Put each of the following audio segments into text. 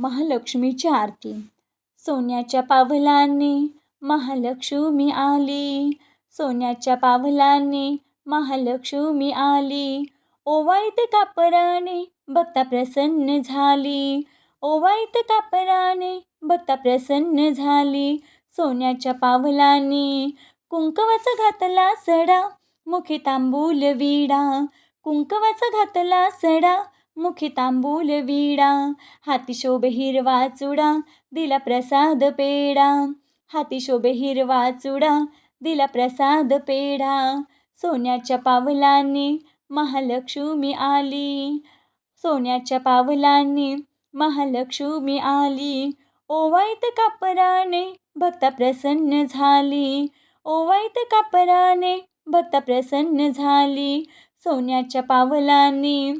महालक्ष्मीची आरती. सोन्याच्या पावलांनी महालक्ष्मी आली. सोन्याच्या पावलांनी महालक्ष्मी आली. ओवाईत कापराने भक्ता प्रसन्न झाली. ओवाईत कापराने भक्ता प्रसन्न झाली. सोन्याच्या पावलांनी कुंकवाचा घातला सडा मुखे तांबूल विडा. कुंकवाचा घातला सडा मुखी तांबूल विडा हाती शोभे हिरवा चुडा दिला प्रसाद पेडा हाती शोभे हिरवा चुडा दिला प्रसाद पेढा. सोन्याच्या पावलांनी महालक्ष्मी आली. सोन्याच्या पावलांनी महालक्ष्मी आली. ओवायत कापराने भक्ता प्रसन्न झाली. ओवायत कापराने भक्ता प्रसन्न झाली. सोन्याच्या पावलांनी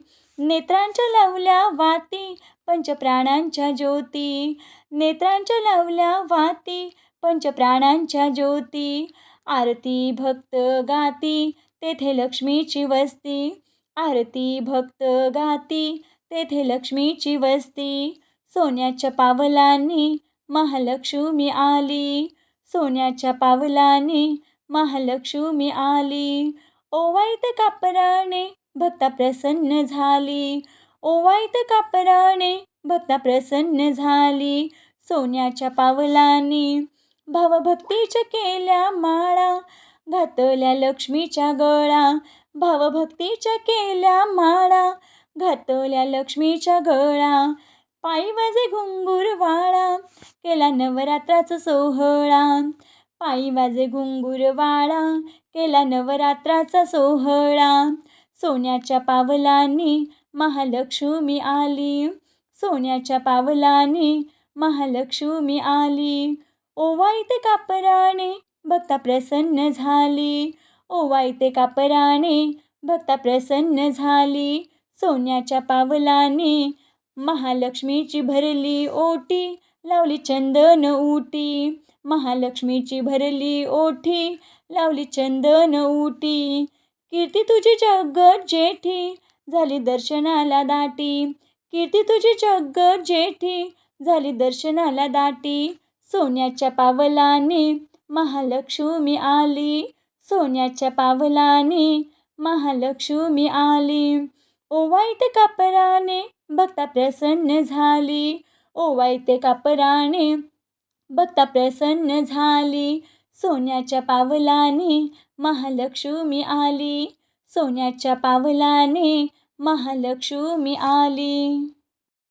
नेत्रांच्या लावल्या वाती पंचप्राणांच्या ज्योती. नेत्रांच्या लावल्या वाती पंचप्राणांच्या ज्योती. आरती भक्त गाती तेथे लक्ष्मीची वस्ती. आरती भक्त गाती तेथे लक्ष्मीची वस्ती. सोन्याच्या पावलांनी महालक्ष्मी आली. सोन्याच्या पावलांनी महालक्ष्मी आली. ओवाळत कापराने भक्ता प्रसन्न झाली. ओवाळत कापराने भक्ता प्रसन्न झाली. सोन्याच्या पावलाने भावभक्तीच्या केल्या माळा घातल्या लक्ष्मीच्या गळा भावभक्तीच्या केल्या माळा घातल्या लक्ष्मीच्या गळा पायी वाजे घुंगूर वाळा केला नवरात्राचा सोहळा पायी वाजे घुंगूर वाळा केला नवरात्राचा सोहळा सोन्याच्या पावलांनी महालक्ष्मी आली. सोन्याच्या पावलांनी महालक्ष्मी आली. ओवाळते कापराने भक्ता प्रसन्न झाली. ओवाळते कापराने भक्ता प्रसन्न झाली. सोन्याच्या पावलांनी महालक्ष्मीची भरली ओटी लावली चंदन उटी महालक्ष्मीची भरली ओठी लावली चंदन उटी कीर्ती तुझी जगत जेठी झाली दर्शनाला दाटी. कीर्ती तुझी जगत जेठी झाली दर्शनाला दाटी. सोन्याच्या पावलाने महालक्ष्मी आली. सोन्याच्या पावलाने महालक्ष्मी आली. ओवाळते कापराने भक्ता प्रसन्न झाली. ओवायते कापराने भक्ता प्रसन्न झाली. सोन्याच्या पावलाने महालक्ष्मी आली. सोन्याच्या पावलाने महालक्ष्मी आली.